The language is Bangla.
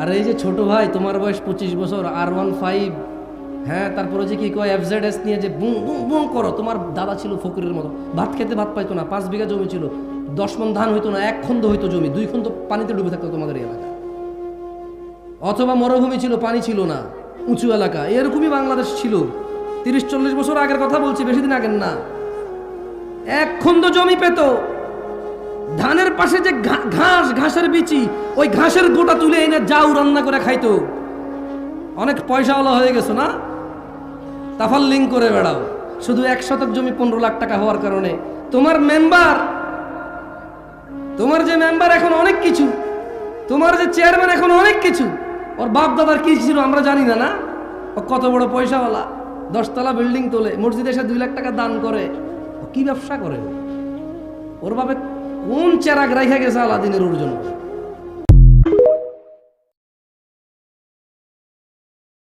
আর এই যে ছোট ভাই, তোমার বয়স পঁচিশ বছর আর ওয়ান ফাইভ হ্যাঁ তারপরে যে কি কয় এফজেড এস নিয়ে যে বুম বুম বুম করো, তোমার দাদা ছিল ফকিরের মতো। ভাত খেতে ভাত পাইতো না, পাঁচ বিঘা জমি ছিল। দশ মন ধান হইতো না, এক খন্দ হইতো জমি, দুই খন্দ পানিতে ডুবে থাকতো তোমাদের এলাকা অথবা মরুভূমি ছিল, পানি ছিল না, উঁচু এলাকা, এরকমই বাংলাদেশ ছিল। তিরিশ চল্লিশ বছর আগের কথা বলছি, বেশি দিন আগের না। এক খন্দ জমি পেত। পাশে যে ঘাস, ঘাসের বিচি, ওই ঘাসের গোটা তুলে এনে যাও রান্না করে খাইতো। অনেক পয়সাওয়ালা হয়ে গেছো না? তাফাল লিঙ্ক করে বেড়াও। শুধু এক শতক জমি পনেরো লাখ টাকা হওয়ার কারণে। তোমার মেম্বার তোমার যে মেম্বার এখন অনেক কিছু, তোমার যে চেয়ারম্যান এখন অনেক কিছু, ওর বাপ দাদার কি ছিল আমরা জানি না না? ও কত বড় পয়সাওয়ালা। দশতলা বিল্ডিং তোলে, মসজিদে এসে দুই লাখ টাকা দান করে। ও কি ব্যবসা করে? ওর বাপে কোন চেরাগ রাইখা গেছে আলাদিনের ওর জন্য